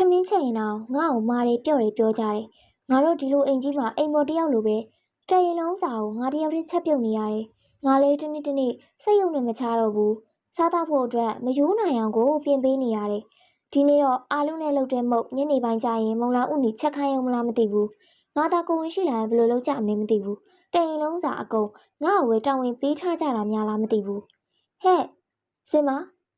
ထမင်းချက်ရင်တော့ငါ့ကိုမာတယ်ပြော့တယ်ပြောကြတယ်ငါတို့ဒီလိုအိမ်ကြီးမှာအိမ်ပေါ်တစ်ယောက်လိုပဲတရင်လုံးစာကိုငါတစ်ယောက်တည်းချက်ပြုတ်နေရတယ်ငါလေးတစ်နေ့တစ်နေ့စိတ်ယုံနေမချတော့ဘူးစားတော့ဖို့အတွက်မယိုးနိုင်အောင်ကိုပြင်ပေးနေရတယ်ဒီနေ့တော့အာလူနဲ့လှုပ်တဲ့မုတ်ညနေပိုင်းကျရင်မုံလာဥနီချက်ခိုင်းအောင်မလားမသိဘူးငါသာကိုဝင်ရှိလာရင်ဘယ်လိုလုပ်ကြမလဲမသိဘူးတရင်လုံးစာအကုန်ငါ့ကိုဝယ်တောင်းဝင်ပေးထားကြတာများလားမသိဘူးဟဲ့စင်မ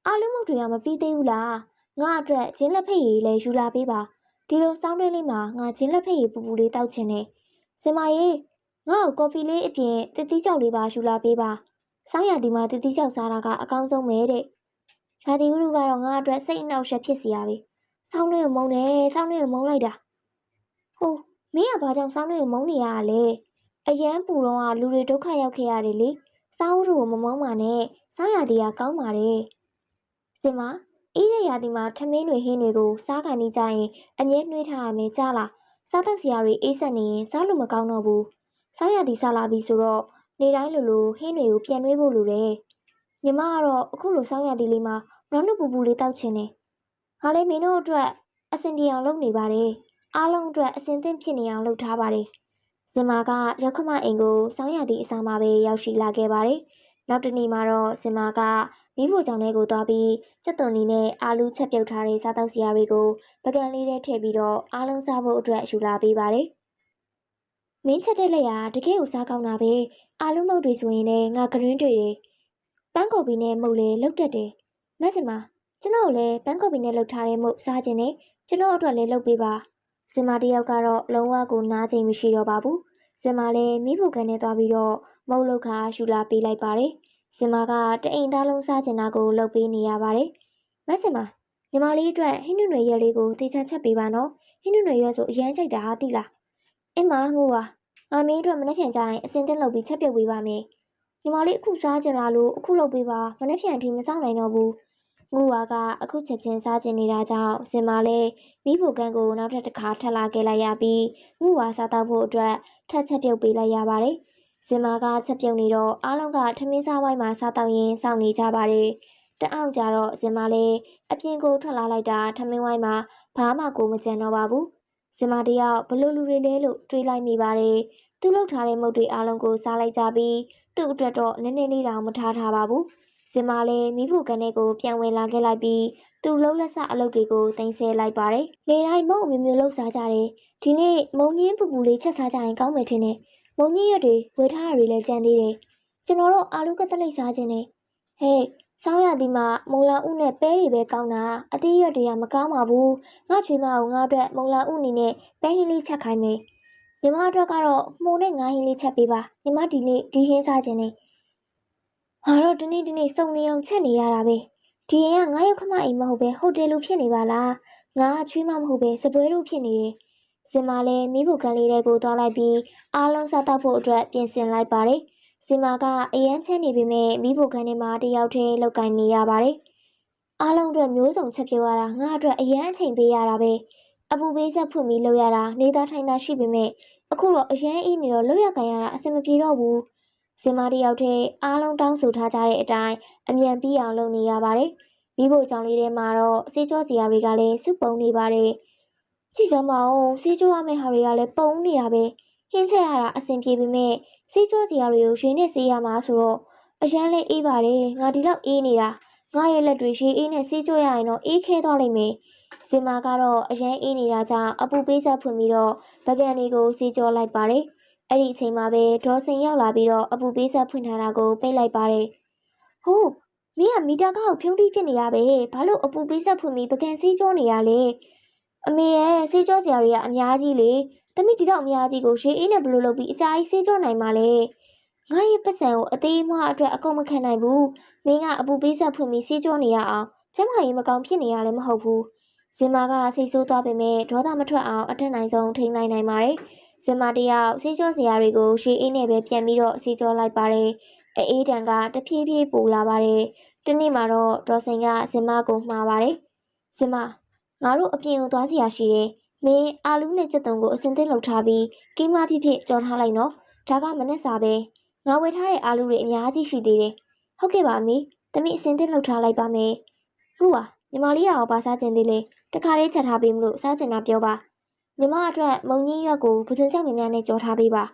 အာလူမုတ်တွေကမပြီးသေးဘူးလား ငါအတွက်ဂျင်းလက်ဖက်ရည်လည်းယူလာပေးပါဒီလိုစောင်းတွင်းလေးမှာငါဂျင်းလက်ဖက်ရည်ပူပူလေးတောက်ချင်တယ်စင်မရေငါ့ကိုကော်ဖီလေးအပြင်တစ်သီးကြောက်လေးပါယူလာပေးပါစောင်းရဒီမှာတစ်သီးကြောက်စားတာကအကောင်းဆုံးပဲတဲ့ရာသီဥတုကတော့ငါအတွက်စိတ်အနှောက်အယှက်ဖြစ်စီရပဲစောင်းလေးကိုမုန်းတယ်စောင်းလေးကိုမုန်းလိုက်တာဟိုမင်းကဘာကြောင့်စောင်းလေးကိုမုန်းနေရတာလဲအရန်ပူတော့ကလူတွေဒုက္ခရောက်ခဲ့ရတယ်လေစောင်းတို့ကိုမမုန်းပါနဲ့စောင်းရဒီကကောင်းပါတယ်စင်မ အေးရရာဒီမှာထမင်းတွေဟင်းတွေကိုစားကန်နေကြရင်အငဲနှွေးထားရမယ်ကြားလားစားတော့စရာတွေအေးဆက်နေရင်စားလို့မကောင်းတော့ဘူးစားရသည်စားလာပြီဆိုတော့နေတိုင်းလိုလိုဟင်းတွေကိုပြန်နှွေးဖို့လိုတယ်ညီမကတော့အခုလိုစားရသည်လေးမှာဘရောင်းနုပူပူလေးတောက်ချင်တယ်ငါလည်းမင်းတို့အတွက်အစင်ပြေအောင်လုပ်နေပါတယ်အားလုံးအတွက်အစင်သင့်ဖြစ်နေအောင်လုပ်ထားပါတယ်စင်မာကရောက်ခမအိမ်ကိုစောင်းရသည့်အစားမှာပဲရောက်ရှိလာခဲ့ပါတယ် နောက်တစ်နေ့မှာတော့စင်မာကမိဖို့ကြောင့်လေးကိုသွားပြီးစက်သွန်နီနဲ့အာလူချက်ပြုတ်ထားတဲ့စားတောက်စရာတွေကိုပကံလေးထဲထည့်ပြီးတော့အားလုံးစားဖို့အတွက်ယူလာပေးပါတယ်။မင်းချက်တဲ့လက်ရတကယ်ကိုစားကောင်းတာပဲ။အာလူမုတ်တွေဆိုရင်လည်းငါကရင်းတွေတယ်။ပန်းကော်ပီနဲ့မုတ်လည်းလုတ်တတ်တယ်။မက်စင်မကျွန်တော်လည်းပန်းကော်ပီနဲ့လုတ်ထားတဲ့မုတ်စားခြင်းနဲ့ကျွန်တော်အတွက်လည်းလုတ်ပေးပါ။စင်မတယောက်ကတော့လုံးဝကိုနားချိန်မရှိတော့ပါဘူး။စင်မလည်းမိဖို့ကန်နဲ့သွားပြီးတော့ မုတ်လုတ်ခါယူလာပေးလိုက်ပါတယ်။စင်မကတအိမ်သားလုံးစားကျင်တာကိုလှုပ်ပေးနေရပါတယ်။မက်စင်မညီမလေးအတွက်ဟင်းနုနွယ်ရွက်လေးကိုတေချာချက်ပေးပါနော်။ဟင်းနုနွယ်ရွက်ဆိုအရန်ကြိုက်တာဟာသိလား။အင်းမငိုပါ။ငါမင်းအတွက်မနှက်ဖြန်ကြရင်အစင်တက်လုပ်ပြီးချက်ပြုတ်ပေးပါမယ်။ညီမလေးအခုစားကျင်လာလို့အခုလုပ်ပေးပါမနှက်ဖြန်အထိမစောင့်နိုင်တော့ဘူး။ငိုပါကအခုချက်ချင်းစားကျင်နေတာကြောင့်စင်မလေးမိဖို့ကန်းကိုနောက်ထပ်တစ်ခါထပ်လာခဲ့လိုက်ရပြီးငိုပါစားတော့ဖို့အတွက်ထပ်ချက်ပြုတ်ပေးလိုက်ရပါတယ်။ စင်မာကချက်ပြုတ်နေတော့အားလုံးကထမင်းစားဝိုင်းမှာစားတော့ရင်စောင့်နေကြပါတယ်။တအောင်ကြတော့စင်မာလည်းအပြင်ကိုထွက်လာလိုက်တာထမင်းဝိုင်းမှာဘာမှကိုမကြံတော့ပါဘူး။စင်မာတယောက်ဘလို့လူတွေလဲလို့တွေးလိုက်မိပါတယ်။သူ့လောက်ထားတဲ့မုတ်တွေအားလုံးကိုစားလိုက်ကြပြီးသူ့အတွက်တော့နည်းနည်းလေးတောင်မထားထားပါဘူး။စင်မာလည်းမိဖို့ကန်တဲ့ကိုပြန်ဝင်လာခဲ့လိုက်ပြီးသူ့လုံးလက်စအလုပ်တွေကိုတင်ဆဲလိုက်ပါတယ်။နေတိုင်းမုံမျိုးမျိုးလှုပ်စားကြတယ်။ဒီနေ့မုံညင်းပူပူလေးချက်စားကြရင်ကောင်းမယ်ထင်တယ်။ မုံကြီးရွက်တွေဝယ်ထားတာတွေလည်းကြံသေးတယ်။ကျွန်တော်တို့အာလူကတလိပ်စားခြင်းနဲ့ဟဲ့စောင်းရသည်မှာမုံလာဥနဲ့ပဲတွေပဲကောင်းတာအသေးရွက်တွေကမကောင်းပါဘူး။ငါချွေးမအောင်ငါအတွက်မုံလာဥနေနဲ့ပဲဟင်းလေးချက်ခိုင်းမယ်။ညီမအတွက်ကတော့မှုံနဲ့ငါးဟင်းလေးချက်ပေးပါ။ညီမဒီနေ့ဒီဟင်းစားခြင်းနဲ့ဟာတော့ဒီနေ့ဒီနေ့စုံနေအောင်ချက်နေရတာပဲ။ဒီရင်ကငါရောက်ခမအိမ်မဟုတ်ပဲဟိုတယ်လိုဖြစ်နေပါလား။ငါချွေးမမဟုတ်ပဲစပွဲလိုဖြစ်နေတယ်။ စင်မလည်းမိဖို့ကန်လေးတွေကိုသွားလိုက်ပြီးအားလုံးစားတော့ဖို့အတွက်ပြင်ဆင်လိုက်ပါတယ်။စီမာကအရန်ချမ်းနေပေမဲ့မိဖို့ခန်းထဲမှာတယောက်တည်းလောက်ကင်နေရပါတယ်။အားလုံးအတွက်မျိုးစုံချက်ပြောရတာငါအတွက်အရန်အချိန်ပေးရတာပဲ။အပူပေးဆက်ဖွင့်ပြီးလုပ်ရတာနေသားထိုင်သားရှိပေမဲ့အခုတော့အရန်အေးနေတော့လုပ်ရကန်ရတာအဆင်မပြေတော့ဘူး။စီမာတယောက်တည်းအားလုံးတောင်းဆိုထားကြတဲ့အတိုင်းအမြန်ပြီးအောင်လုပ်နေရပါတယ်။မိဖို့ကြောင့်လေးထဲမှာတော့စေးကြောစရာတွေကလည်းစုပုံနေပါတယ်။ ကြည့်စမ်းမအောင်စေးကြောရမယ့်ဟာတွေကလည်းပုံနေရပဲ။ဟင်းချက်ရတာအဆင်ပြေပေမဲ့စေးကြောစရာတွေကိုရင်းနဲ့စေးရမှာဆိုတော့အရန်လေးအေးပါတယ်ငါဒီလောက်အေးနေတာငါရဲ့လက်တွေရေအေးနဲ့စေးကြောရရင်တော့အေးခဲသွားလိမ့်မယ်စင်မာကတော့အရန်အေးနေတာကြောင့်အပူပေးဆက်ဖွင့်ပြီးတော့ဗကန်တွေကိုစေးကြောလိုက်ပါတယ်အဲ့ဒီအချိန်မှာပဲဒေါ်စင်ရောက်လာပြီးတော့အပူပေးဆက်ဖွင့်ထားတာကိုပိတ်လိုက်ပါတယ်ဟိုးမင်းကမီတာကောက်ဖြုံးတိဖြစ်နေရပဲဘာလို့အပူပေးဆက်ဖွင့်ပြီးဗကန်စေးကြောနေရလဲ အမေရဲ့စေးကြောစရာတွေကအများကြီးလေ။တမိဒီတော့အများကြီးကိုရေအေးနဲ့ဘလို့လုပ်ပြီးအကြာကြီးဆေးကြောနိုင်မှာလေ။ငါရဲ့ပတ်စံကိုအသေးအမွှားအတွက်အကုန်မခံနိုင်ဘူး။မင်းကအပူပေးဆက်ဖွင့်ပြီးဆေးကြောနေရအောင်။ကျမကြီးမကောင်းဖြစ်နေရလည်းမဟုတ်ဘူး။ဇင်မာကစိတ်ဆိုးသွားပေမဲ့ဒေါသမထွက်အောင်အထက်နိုင်ဆုံးထိန်းနိုင်နိုင်ပါတယ်။ဇင်မာတယောက်ဆေးကြောစရာတွေကိုရေအေးနဲ့ပဲပြန်ပြီးတော့ဆေးကြောလိုက်ပါတယ်။အေးတန်ကတဖြည်းဖြည်းပူလာပါတယ်။တနေ့မှာတော့ဒေါ်စင်ကဇင်မာကိုမှားပါတယ်။ဇင်မာ ငါတို့အပြင်ကိုသွားစရာရှိတယ်။မင်းအာလူးနဲ့ကြက်တုံကိုအစင်သစ်လုပ်ထားပြီးကိမဖြစ်ဖြစ်ကြော်ထားလိုက်နော်ဒါကမနဲ့စာပဲငါဝယ်ထားတဲ့အာလူးတွေအများကြီးရှိသေးတယ်ဟုတ်ကဲ့ပါအမေတမီးအစင်သစ်လုပ်ထားလိုက်ပါမယ်ခုပါညီမလေးကရောပါစားခြင်းသေးလေတခါလေးချက်ထားပေးမလို့စားချင်တာပြောပါညီမအတွက်မုံကြီးရွက်ကိုပူစံကြောက်များများနဲ့ကြော်ထားပေးပါ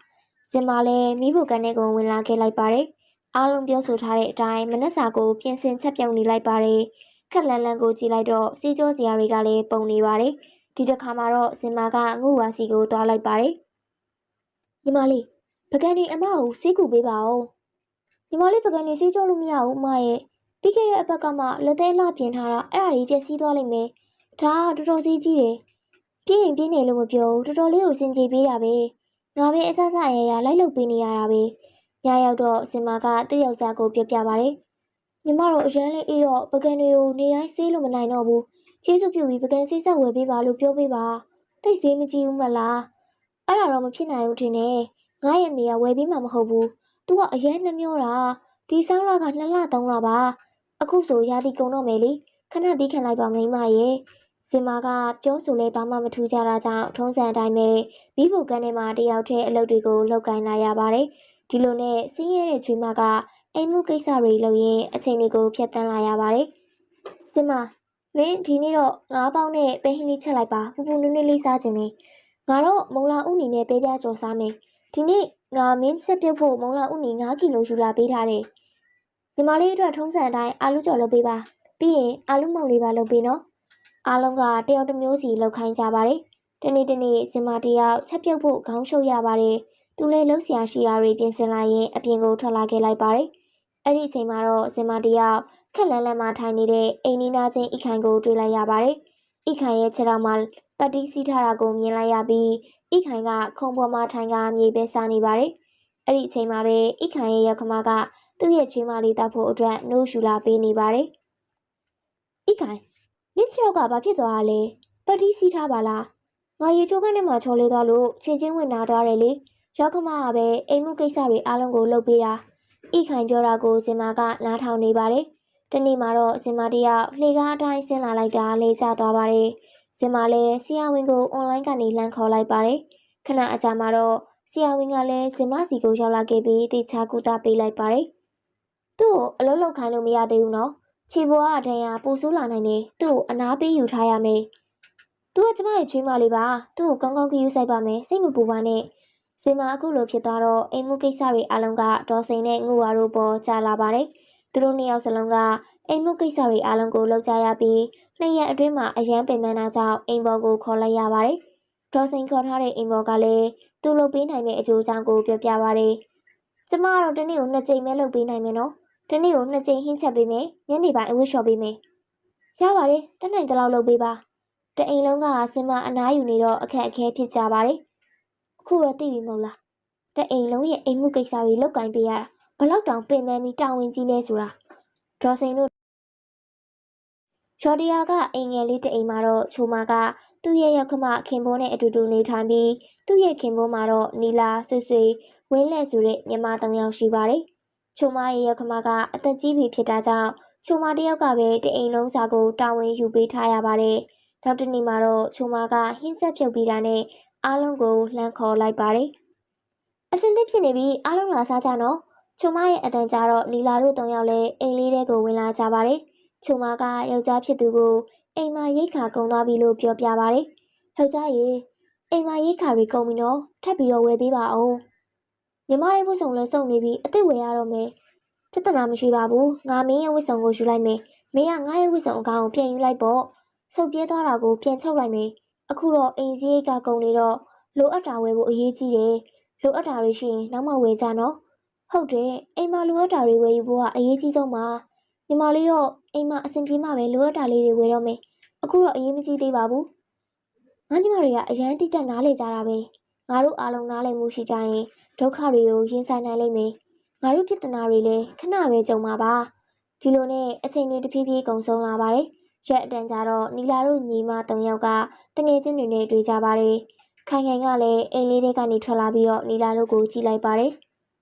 စင်မလည်းမိဖို့ကန်တဲ့ကိုဝင်လာခဲ့လိုက်ပါတယ်အားလုံးပြောဆိုထားတဲ့အတိုင်းမနက်စာကိုပြင်ဆင်ချက်ပြုတ်နေလိုက်ပါတယ် ခက်လန်းလန်းကိုကြည့်လိုက်တော့စီးကြောစရာတွေကလည်းပုံနေပါတယ်ဒီတစ်ခါမှာတော့စင်မကငုဝါစီကိုသွားလိုက်ပါတယ်ညီမလေးပကံဒီအမကိုစီးကူပေးပါဦးညီမလေးပကံဒီစီးကြောလို့မရဘူးအမရဲ့ပြီးခဲ့တဲ့အပတ်ကမှလက်သေးလှပြင်ထားတာအဲ့ဒါကြီးပျက်စီးသွားလိမ့်မယ်။ဒါကတော်တော်စီးကြီးတယ်။ပြင်းရင်ပြင်းနေလို့မပြောဘူးတော်တော်လေးကိုစင်ကြေပေးတာပဲ။ငါပဲအဆဆအရရလိုက်လုပ်ပေးနေရတာပဲ။ညရောက်တော့စင်မာကသူ့ယောက်ျားကိုပြောပြပါတယ်။ ညီမတို့အရန်လေးအေးတော့ပကံတွေကိုနေတိုင်းဆေးလို့မနိုင်တော့ဘူး။ကျေးဇူးပြုပြီးပကံဆေးဆက်ဝယ်ပေးပါလို့ပြောပေးပါ။တိတ်ဆေးမကြည့်ဘူးမလား။အဲ့ဒါတော့မဖြစ်နိုင်ဘူးထင်တယ်။ငါရဲ့အမေကဝယ်ပေးမှာမဟုတ်ဘူး။ तू ကအရန်နှမျောတာ။ဒီဆောင်းလက2လ3လပါ။အခုဆိုရာသီကုန်တော့မယ်လေခဏသီးခံလိုက်ပါမိမရဲ့စင်မာကပြောဆိုလဲဘာမှမထူးကြတာကြောင့်ထုံးစံအတိုင်းပဲမိဖို့ကန်ထဲမှာတယောက်တည်းအလုပ်တွေကိုလုပ်ကိုင်လာရပါတယ်ဒီလိုနဲ့စင်းရဲတဲ့ချွေးမက အိမ်မှုကိစ္စတွေလုပ်ရင်းအချိန်တွေကိုဖျက်ဆီးလာရပါတယ်စင်မမင်းဒီနေ့တော့ငါးပေါင်းနဲ့ပဲဟင်းလေးချက်လိုက်ပါပူပူနွေးနွေးလေးစားခြင်းနေငါတော့မုံလာဥနီနဲ့ပဲပြားကြော်စားမယ်ဒီနေ့ငါမင်းချက်ပြုတ်ဖို့မုံလာဥနီ9ကီလိုယူလာပေးထားတယ်ညီမလေးအတွက်ထုံးစံအတိုင်းအာလူကြော်လုပ်ပေးပါပြီးရင်အာလူမောင်လေးပါလုပ်ပေးနော်အားလုံးကတယောက်တစ်မျိုးစီလုပ်ခိုင်းကြပါတယ်တနေ့တနေ့စင်မတယောက်ချက်ပြုတ်ဖို့ခေါင်းရှုပ်ရပါတယ်သူလည်းလှုပ်ရှားရှိရာတွေပြင်ဆင်လာရင်အပြင်ကိုထွက်လာခဲ့လိုက်ပါတယ် အဲ့ဒီအချိန်မှာတော့စင်မတယောက်ခက်လန်းလန်းမှထိုင်နေတဲ့အိမ်နီးနားချင်းအိခိုင်ကိုတွေ့လိုက်ရပါတယ်အိခိုင်ရဲ့ခြေထောက်မှာပတ်တီးစီးထားတာကိုမြင်လိုက်ရပြီးအိခိုင်ကခုံပေါ်မှာထိုင်ကမြေပဲစားနေပါတယ်အဲ့ဒီအချိန်မှာပဲအိခိုင်ရဲ့ရောက်ခမကသူ့ရဲ့ချွေးမလေးတောက်ဖို့အတွက်နှိုးယူလာပေးနေပါတယ်။ဣခိုင်နင့်ချောက်ကဘာဖြစ်သွားတာလဲ။ပတ်တီးစီးထားပါလား။ငါရေချိုးခန်းထဲမှာချော်လေးသွားလို့ခြေချင်းဝင်နာသွားတယ်လေ။ရောက်ခမကပဲအိမ်မှုကိစ္စတွေအားလုံးကိုလုပ်ပေးတာ။ ဣခိုင်ပြောတာကိုစင်မာကနားထောင်နေပါတယ်။တနေ့မှာတော့စင်မာတယောက်လှေကားအတိုင်းဆင်းလာလိုက်တာလေးကျသွားပါတယ်။စင်မာလည်းဆရာဝန်ကိုအွန်လိုင်းကနေလှမ်းခေါ်လိုက်ပါတယ်။ခဏအကြာမှာတော့ဆရာဝန်ကလည်းစင်မစီကိုရောက်လာခဲ့ပြီးတေချာကူတာပေးလိုက်ပါတယ်။သူ့ကိုအလုံးလောက်ခိုင်းလို့မရသေးဘူးနော်။ခြေပေါ်ကအထင်ရပူဆိုးလာနိုင်တယ်။သူ့ကိုအနာပေးယူထားရမယ်။သူကကျမရဲ့ချွေးမလေးပါ။သူ့ကိုကောင်းကောင်းကြည့်ယူဆိုင်ပါမယ်။စိတ်မပူပါနဲ့။ စင်မအခုလိုဖြစ်သွားတော့အိမ်မှုကိစ္စတွေအလုံးကဒေါ်စိန်နဲ့ငူဝါတို့ပေါ်ကျလာပါတယ်။သူတို့နှစ်ယောက်စလုံးကအိမ်မှုကိစ္စတွေအလုံးကိုလောက်ကြရပြီးနှစ်ရက်အတွင်းမှာအရန်ပင်ပန်းတာကြောင့်အိမ်ပေါ်ကိုခေါ်လိုက်ရပါတယ်။ဒေါ်စိန်ခေါ်ထားတဲ့အိမ်ပေါ်ကလည်းသူ့လုပ်ပေးနိုင်တဲ့အကျိုးအကြောင်းကိုပြောပြပါတယ်။ကျမကတော့တနေ့ကိုနှစ်ကြိမ်ပဲလုပ်ပေးနိုင်မယ်နော်။ဒီနေ့ကိုနှစ်ကြိမ်ဟင်းချက်ပေးမယ်ညနေပိုင်းအဝတ်လျှော်ပေးမယ်ရပါတယ်တက်နိုင်တဲ့လောက်လုပ်ပေးပါတအိမ်လုံးကဆင်မအနားယူနေတော့အခက်အခဲဖြစ်ကြပါတယ်အ ခုတော့သိပြီမဟုတ်လားတအိမ်လုံးရဲ့အိမ်မှုကိစ္စတွေလောက်ကင်ပေးရတာဘလောက်တောင်ပင်ပန်းပြီးတာဝန်ကြီးလဲဆိုတာဒေါ်စိန်တို့ချော်ဒီယာကအိမ်ငယ်လေးတအိမ်မှာတော့ချိုမာကသူ့ရဲ့ရောက်ခမခင်ဘိုးနဲ့အတူတူနေထိုင်ပြီးသူ့ရဲ့ခင်ဘိုးမှာတော့နီလာဆွေဆွေဝင်းလက်ဆိုတဲ့ညီမသုံးယောက်ရှိပါတယ်ချိုမရဲ့ရောက်ခမကအသက်ကြီးပြီဖြစ်တာကြောင့်ချိုမတယောက်ကပဲတအိမ်လုံးစာကိုတာဝန်ယူပေးထားရပါတယ်။နောက်တစ်နေ့မှာတော့ချိုမကဟင်းဆက်ဖြုတ်ပြီးတာနဲ့ အားလုံးကိုလှမ်းခေါ်လိုက်ပါတယ်။အစင်သစ်ဖြစ်နေပြီအားလုံးလာစားကြနော်။ချိုမရဲ့အတန်ကြာတော့နီလာတို့သုံးယောက်လည်းအိမ်လေးထဲကိုဝင်လာကြပါတယ်။ချိုမကယောက်ျားဖြစ်သူကိုအိမ်မှာရိတ်ခါကုန်သွားပြီလို့ပြောပြပါတယ်။ယောက်ျားရေအိမ်မှာရိတ်ခါတွေကုန်ပြီနော်။ထပ်ပြီးတော့ဝယ်ပေးပါအောင်။ညီမရဲ့ဝတ်စုံလည်းစုံနေပြီအစ်စ်ဝယ်ရတော့မယ်ပြဿနာမရှိပါဘူးငါမင်းရဲ့ဝတ်စုံကိုယူလိုက်မယ်မင်းကငါရဲ့ဝတ်စုံအကောင်ကိုပြန်ယူလိုက်ပေါ့ဆုပ်ပြဲသွားတာကိုပြန်ချုပ်လိုက်မယ် အခုတော့အိမ်စည်းရိတ်ကကုန်နေတော့လိုအပ်တာဝယ်ဖို့အရေးကြီးတယ်လိုအပ်တာတွေရှိရင်နောက်မှဝယ်ကြနော်ဟုတ်တယ်အိမ်မှာလိုအပ်တာတွေဝယ်ယူဖို့ကအရေးကြီးဆုံးပါညီမလေးတော့အိမ်မှာအဆင်ပြေမှပဲလိုအပ်တာလေးတွေဝယ်တော့မယ်အခုတော့အရေးမကြီးသေးပါဘူးငါညီမတွေကအရန်တိတက်နားလေကြတာပဲငါတို့အားလုံးနားလည်မှုရှိကြရင်ဒုက္ခတွေကိုရင်ဆိုင်နိုင်လိမ့်မယ်။ငါတို့ပြဿနာတွေလည်းခဏပဲကြုံမှာပါ။ဒီလိုနဲ့အချိန်တွေတဖြည်းဖြည်းကုန်ဆုံးလာပါတယ်။ ရက်အတန်ကြာတော့နီလာတို့ညီမ၃ယောက်ကတငယ်ချင်းတွေနဲ့တွေ့ကြပါတယ်။ခိုင်ခိုင်ကလည်းအိမ်လေးထဲကနေထွက်လာပြီးတော့နီလာတို့ကိုကြည့်လိုက်ပါတယ်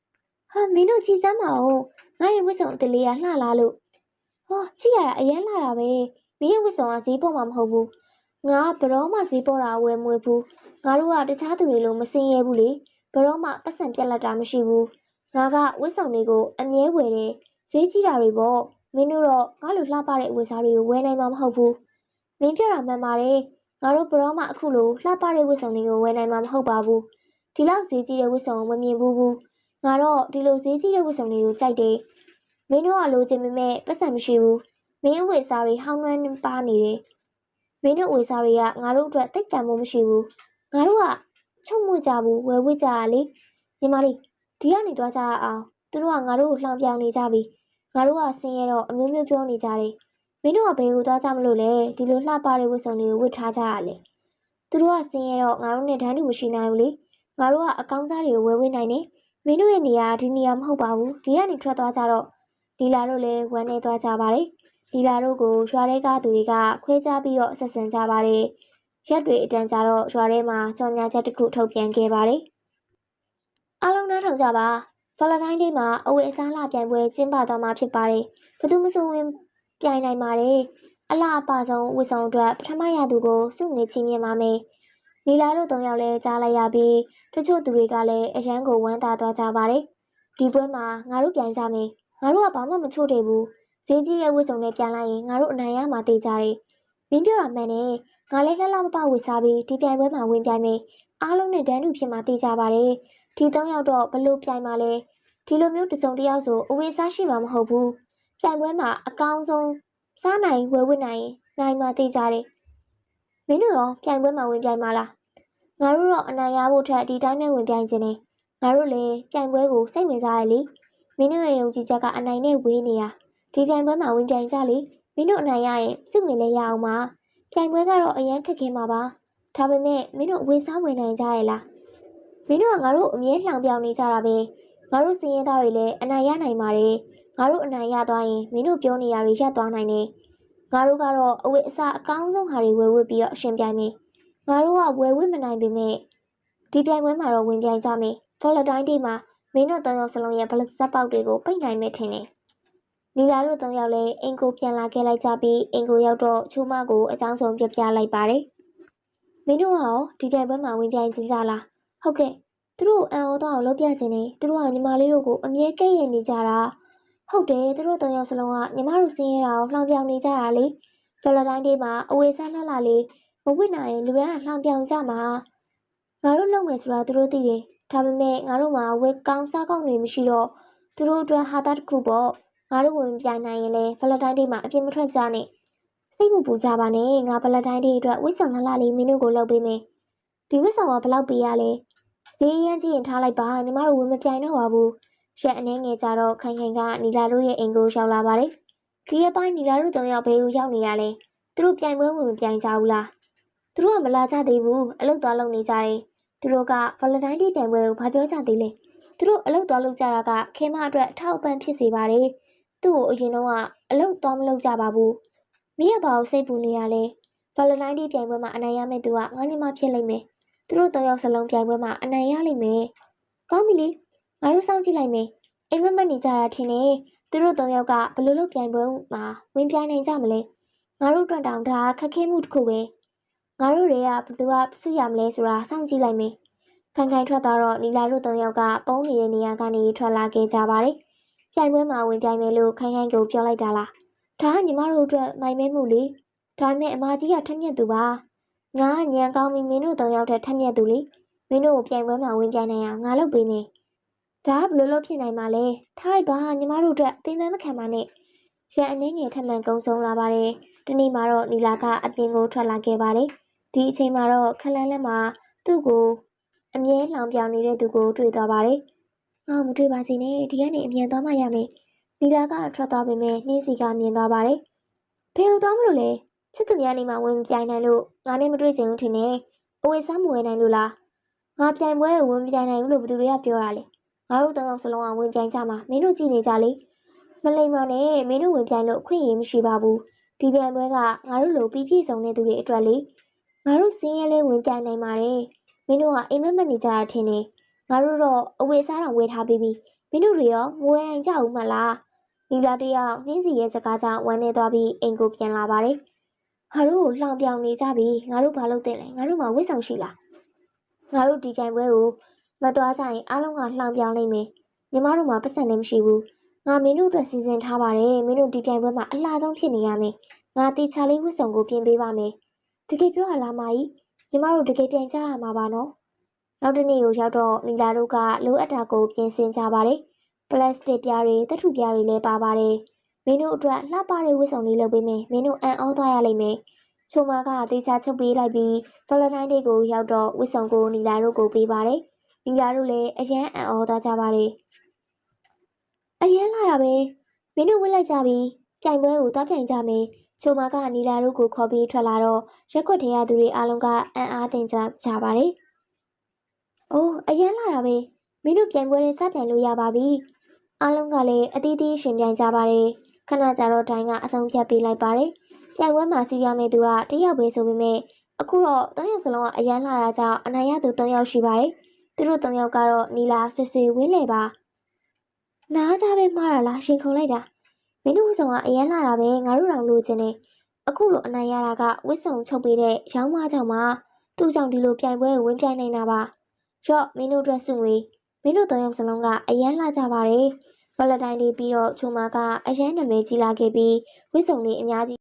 ။ဟာမင်းတို့ကြည်စမ်းပါဦး။ငါရဲ့ဝတ်စုံအတလေးကလှလာလို့။ဟောကြည့်ရတာအရန်လှတာပဲ။မင်းရဲ့ဝတ်စုံကဈေးပေါ်မှာမဟုတ်ဘူး။ငါကဘရောမှဈေးပေါ်တာဝယ်မွေဘူး။ငါတို့ကတခြားသူတွေလိုမစင်ရဲဘူးလေ။ဘယ်တော့မှပတ်စံပြက်လက်တာမရှိဘူးငါကဝတ်ဆောင်တွေကိုအမြဲဝယ်တယ်ဈေးကြီးတာတွေပေါ့ မင်းတို့တော့ငါလိုလှပတဲ့အဝတ်စားတွေကိုဝယ်နိုင်မှာမဟုတ်ဘူးမင်းပြောတာမှန်ပါတယ်ငါတို့ဘရောမှအခုလိုလှပတဲ့ဝတ်စုံတွေကိုဝယ်နိုင်မှာမဟုတ်ပါဘူးဒီလောက်ဈေးကြီးတဲ့ဝတ်စုံကိုမမြင်ဘူးဘူးငါတော့ဒီလိုဈေးကြီးတဲ့ဝတ်စုံတွေကိုကြိုက်တယ်မင်းတို့ကလိုချင်ပေမဲ့ပတ်စံမရှိဘူးမင်းအဝတ်စားတွေဟောင်းနှွမ်းပါနေတယ်မင်းတို့အဝတ်စားတွေကငါတို့အတွက်တိတ်တန်ဖို့မရှိဘူးငါတို့ကချုံမှုကြဘူးဝယ်ဝတ်ကြရလေညီမလေးဒီကနေသွားကြရအောင်သူတို့ကငါတို့ကိုလှောင်ပြောင်နေကြပြီ ငါတို့ကဆင်းရဲတော့အမျိုးမျိုးပြောနေကြတယ်မင်းတို့ကဘယ်ကိုသွားကြမလို့လဲဒီလိုလှပတဲ့ဝတ်စုံတွေကိုဝတ်ထားကြရလေသူတို့ကဆင်းရဲတော့ငါတို့နဲ့တန်းတူမရှိနိုင်ဘူးလေငါတို့ကအကောင်းစားတွေကိုဝယ်ဝေးနိုင်တယ်မင်းတို့ရဲ့နေရာကဒီနေရာမဟုတ်ပါဘူးဒီကနေထွက်သွားကြတော့ဒီလာတို့လည်းဝမ်းနေသွားကြပါတယ်ဒီလာတို့ကိုရွာထဲကသူတွေကခွဲခြားပြီးတော့ဆက်ဆံကြပါတယ်ရက်တွေအတန်းကြတော့ရွာထဲမှာကြော်ညာချက်တစ်ခုထုတ်ပြန်ခဲ့ပါတယ်အားလုံးနားထောင်ကြပါ ဖလတိုင်းလေးမှာအဝတ်အစားလှပြိုင်ပွဲကျင်းပသွားမှာဖြစ်ပါတယ်ဘယ်သူမှမဆိုဝင်ပြိုင်နိုင်ပါတယ်။အလားအပါဆုံးဝစ်ဆောင်အတွက်ပထမရသူကိုစုငွေချင်းမြင်ပါမယ်။လီလာတို့သုံးယောက်လည်းကြားလိုက်ရပြီးတချို့သူတွေကလည်းအရန်ကိုဝမ်းသာသွားကြပါတယ်။ဒီပွဲမှာငါတို့ပြိုင်ကြမယ်။ငါတို့ကဘာမှမချို့တယ်ဘူး။ဈေးကြီးတဲ့ဝစ်ဆောင်နဲ့ပြန်လိုက်ရင်ငါတို့အနိုင်ရမှာတေးကြတယ်။မင်းပြောတာမှန်တယ်။ငါလည်းလှလှပပဝစ်စားပြီးဒီပြိုင်ပွဲမှာဝင်ပြိုင်မယ်။အားလုံးနဲ့တန်းတူဖြစ်မှာတေးကြပါတယ်။ ဒီသုံးယောက်တော့ဘလို့ပြိုင်မှာလဲ။ဒီလိုမျိုးတစ်စုံတစ်ယောက်ဆိုအဝေးစားရှိမှာမဟုတ်ဘူး။ပြိုင်ပွဲမှာအကောင်းဆုံးစားနိုင်ဝယ်ဝတ်နိုင်ရင်နိုင်မှသိကြတယ်။မင်းတို့ရောပြိုင်ပွဲမှာဝင်ပြိုင်မလား။ငါတို့တော့အနိုင်ရဖို့ထက်ဒီတိုင်းပဲဝင်ပြိုင်ခြင်းနဲ့ငါတို့လည်းပြိုင်ပွဲကိုစိတ်ဝင်စားရလေ။မင်းတို့ရဲ့ယုံကြည်ချက်ကအနိုင်နဲ့ဝေးနေတာ။ဒီပြိုင်ပွဲမှာဝင်ပြိုင်ကြလေ။မင်းတို့အနိုင်ရရင်စုငွေလည်းရအောင်ပါ။ပြိုင်ပွဲကတော့အရန်ခက်ခဲမှာပါ။ဒါပေမဲ့မင်းတို့ဝေစားဝင်နိုင်ကြရဲ့လား။ မင်းတို့ကငါတို့အမြဲလှောင်ပြောင်နေကြတာပဲ။ငါတို့စည်ရဲသားတွေလည်းအနိုင်ရနိုင်ပါတယ်။ငါတို့အနိုင်ရသွားရင်မင်းတို့ပြောနေတာတွေရပ်သွားနိုင်တယ်။ငါတို့ကတော့အဝတ်အစားအကောင်းဆုံးဟာတွေဝယ်ဝတ်ပြီးတော့အရှင်ပြိုင်မယ်။ငါတို့ကဝယ်ဝတ်မနိုင်ပေမဲ့ဒီပြိုင်ပွဲမှာတော့ဝင်ပြိုင်ကြမယ်။ဖော်လတိုင်းဒေးမှာမင်းတို့သုံးယောက်စလုံးရဲ့ဗလက်ဇက်ပေါက်တွေကိုပိတ်နိုင်မယ်ထင်တယ်။နီလာတို့သုံးယောက်လည်းအင်ကိုပြန်လာခဲ့လိုက်ကြပြီးအင်ကိုရောက်တော့ချိုးမကိုအကြောင်းဆုံးပြပြလိုက်ပါတယ်။မင်းတို့ကရောဒီပြိုင်ပွဲမှာဝင်ပြိုင်ခြင်းကြလား။ ဟုတ်ကဲ့သူတို့အံ့ဩတော့လုပ်ပြခြင်းနဲ့သူတို့ကညီမလေးတို့ကိုအမြဲကဲ့ရဲ့နေကြတာ။ဟုတ်တယ်သူတို့သုံးယောက်စလုံးကညီမတို့စင်းရဲတာကိုလှောင်ပြောင်နေကြတာလေဗလတိုင်းဒေးမှာအဝေးစားလှလှလေးမဝစ်နိုင်ရင်လူတိုင်းကလှောင်ပြောင်ကြမှာငါတို့လုပ်မယ်ဆိုတာသူတို့သိတယ်ဒါပေမဲ့ငါတို့မှာဝက်ကောင်းစားကောင်းတွေမရှိတော့သူတို့အတွက်ဟာတာတစ်ခုပေါ့ငါတို့ဝင်ပြိုင်နိုင်ရင်လေဗလတိုင်းဒေးမှာအပြစ်မထွက်ကြနဲ့စိတ်မပူကြပါနဲ့ငါဗလတိုင်းဒေးအတွက်ဝစ်ဆောင်လှလှလေးမင်းတို့ကိုလုပ်ပေးမယ်ဒီဝစ်ဆောင်ကဘယ်လောက်ပေးရလဲ ဈေးရမ်းကြီးရင်ထားလိုက်ပါညီမတို့ဝင်မပြိုင်တော့ပါဘူးရက်အနေငယ်ကြတော့ခိုင်ခိုင်ကနီလာတို့ရဲ့အိမ်ကိုရောက်လာပါတယ်။ဒီရက်ပိုင်းနီလာတို့သုံးယောက်ဘယ်ကိုရောက်နေရလဲ။သူတို့ပြိုင်ပွဲဝင်မပြိုင်ကြဘူးလား။သူတို့ကမလာကြသေးဘူး။အလုပ်သွားလုပ်နေကြတယ်။သူတို့ကဗလတိုင်းဒေးပြိုင်ပွဲကိုဘာပြောကြသေးလဲ။သူတို့အလုပ်သွားလုပ်ကြတာကခဲမအတွက်အထောက်အပံ့ဖြစ်စေပါတယ်။သူ့ကိုအရင်တော့ကအလုပ်သွားမလုပ်ကြပါဘူး။မင်းကဘာကိုစိတ်ပူနေရလဲ။ဗလတိုင်းဒေးပြိုင်ပွဲမှာအနိုင်ရမယ့်သူကငါညီမဖြစ်လိမ့်မယ်။ သူတို့သုံးယောက်စလုံးပြိုင်ပွဲမှာအနိုင်ရလိမ့်မယ်။ကောင်းပြီလေ။ငါတို့စောင့်ကြည့်လိုက်မယ်။အိမ်မက်မက်နေကြတာထင်တယ်သူတို့သုံးယောက်ကဘယ်လိုလုပ်ပြိုင်ပွဲမှာဝင်ပြိုင်နိုင်ကြမလဲငါတို့အတွက်တောင်ဒါခက်ခဲမှုတစ်ခုပဲငါတို့တွေကဘယ်သူကစုရမလဲဆိုတာစောင့်ကြည့်လိုက်မယ်ခိုင်ခိုင်ထွက်သွားတော့နီလာတို့သုံးယောက်ကပုံးနေတဲ့နေရာကနေထွက်လာခဲ့ကြပါတယ်ပြိုင်ပွဲမှာဝင်ပြိုင်မယ်လို့ခိုင်ခိုင်ကိုပြောလိုက်တာလားဒါကညီမတို့အတွက်မိုင်မဲမှုလေဒါပေမဲ့အမကြီးကထက်မြက်သူပါ ငါကညံကောင်းပြီးမင်းတို့သုံးယောက်ထက်ထက်မြက်သူလေမင်းတို့ကိုပြိုင်ပွဲမှာဝင်ပြိုင်နိုင်အောင်ငါလုပ်ပေးမယ်ဒါကဘယ်လိုလုပ်ဖြစ်နိုင်မှာလဲထားလိုက်ပါညီမတို့အတွက်ပင်ပန်းမခံပါနဲ့ရန်အနေငယ်ထပ်မံကုံဆုံးလာပါတယ်ဒီနေ့မှာတော့နီလာကအပြင်ကိုထွက်လာခဲ့ပါတယ်ဒီအချိန်မှာတော့ခလန်းလက်မှာသူ့ကိုအမြဲလောင်ပြောင်နေတဲ့သူကိုတွေ့သွားပါတယ်ငါမတွေ့ပါစေနဲ့ဒီကနေအမြန်သွားမှရမယ်နီလာကထွက်သွားပေမဲ့နှင်းစီကမြင်သွားပါတယ်ဘယ်လိုသွားမလို့လဲ ချစ်သူများနေမှာဝင်ပြိုင်နိုင်လို့ငါနဲ့မတွေ့ချင်ဘူးထင်တယ်အဝေးစားမဝင်နိုင်လို့လားငါပြိုင်ပွဲကိုဝင်ပြိုင်နိုင်ဘူးလို့ဘယ်သူတွေကပြောတာလဲငါတို့သုံးယောက်စလုံးကဝင်ပြိုင်ကြမှာမင်းတို့ကြည့်နေကြလေမလိမ္မာနဲ့မင်းတို့ဝင်ပြိုင်လို့အခွင့်အရေးမရှိပါဘူးဒီပြိုင်ပွဲကငါတို့လိုပြီးပြည့်စုံတဲ့သူတွေအတွက်လေငါတို့စင်းရဲလေးဝင်ပြိုင်နိုင်ပါတယ်မင်းတို့ကအိမ်မက်မက်နေကြတာထင်တယ်ငါတို့တော့အဝေးစားတော်ဝယ်ထားပြီးပြီမင်းတို့တွေရောမဝယ်နိုင်ကြဘူးမလားဒီလာတယောက်နှင်းစီရဲ့စကားကြောင့်ဝမ်းနေသွားပြီးအိမ်ကိုပြန်လာပါတယ် ငါတို့ကိုလှောင်ပြောင်နေကြပြီငါတို့ဘာလုပ်တဲ့လဲငါတို့မှဝစ်ဆောင်ရှိလားငါတို့ဒီပြိုင်ပွဲကိုမသွားကြရင်အားလုံးကလှောင်ပြောင်းနေမယ်။ညီမတို့မှာပတ်စံလည်းမရှိဘူး။ငါမင်းတို့အတွက်စီစဉ်ထားပါတယ်။မင်းတို့ဒီပြိုင်ပွဲမှာအလှဆုံးဖြစ်နေရမယ်ငါတီချာလေးဝတ်စုံကိုပြင်ပေးပါမယ်တကယ်ပြောရလားမကြီးညီမတို့တကယ်ပြန်ကြရမှာပါနော်နောက်တစ်နေ့ကိုရောက်တော့နီလာတို့ကလိုအပ်တာကိုပြင်ဆင်ကြပါတယ်ပလတ်စတစ်ပြားတွေတထုပြားတွေလည်းပါပါတယ် မင်းတို့အတွက်လှပတဲ့ဝတ်စုံလေးလုပ်ပေးမယ်မင်းတို့အံ့ဩသွားရလိမ့်မယ်ချိုမာကတေချာချုပ်ပေးလိုက်ပြီးဗလန်တိုင်းဒေးကိုရောက်တော့ဝတ်စုံကိုနီလာတို့ကိုပေးပါတယ်နီလာတို့လည်းအရန်အံ့ဩသွားကြပါတယ်အရန်လာတာပဲမင်းတို့ဝတ်လိုက်ကြပြီပြိုင်ပွဲကိုသွားပြိုင်ကြမယ်ချိုမာကနီလာတို့ကိုခေါ်ပြီးထွက်လာတော့ရက်ခွက်ထဲရသူတွေအားလုံးကအံ့အားသင့်ကြကြပါတယ်အိုးအရန်လာတာပဲမင်းတို့ပြိုင်ပွဲတွေစတင်လို့ရပါပြီအားလုံးကလည်းအသီးသီးရှင်ပြိုင်ကြပါတယ် ခဏကြာတော့တိုင်းကအဆုံးဖြတ်ပေးလိုက်ပါတယ်ပြိုင်ပွဲမှာစီရမယ့်သူကတစ်ယောက်ပဲဆိုပေမဲ့အခုတော့၃ယောက်စလုံးကအရန်လာတာကြောင့်အနိုင်ရသူ၃ယောက်ရှိပါတယ်သူတို့၃ယောက်ကတော့နီလာဆွေဆွေဝင်းလေပါနားကြပဲမှားတာလားရှင်ခုန်လိုက်တာမင်းတို့ဝစ်ဆောင်ကအရန်လာတာပဲငါတို့တောင်လိုချင်တယ်အခုလိုအနိုင်ရတာကဝစ်ဆောင်ချုပ်ပေးတဲ့ရောင်းမကြောင့်မှသူ့ကြောင့်ဒီလိုပြိုင်ပွဲကိုဝင်ပြိုင်နေတာပါရော့မင်းတို့အတွက်စုငွေမင်းတို့၃ယောက်စလုံးကအရန်လာကြပါတယ် ဗလတိုင်းလေးပြီးတော့ချုံမာကအရန်နာမည်ကြီးလာခဲ့ပြီးဝစ်စုံလေးအများကြီး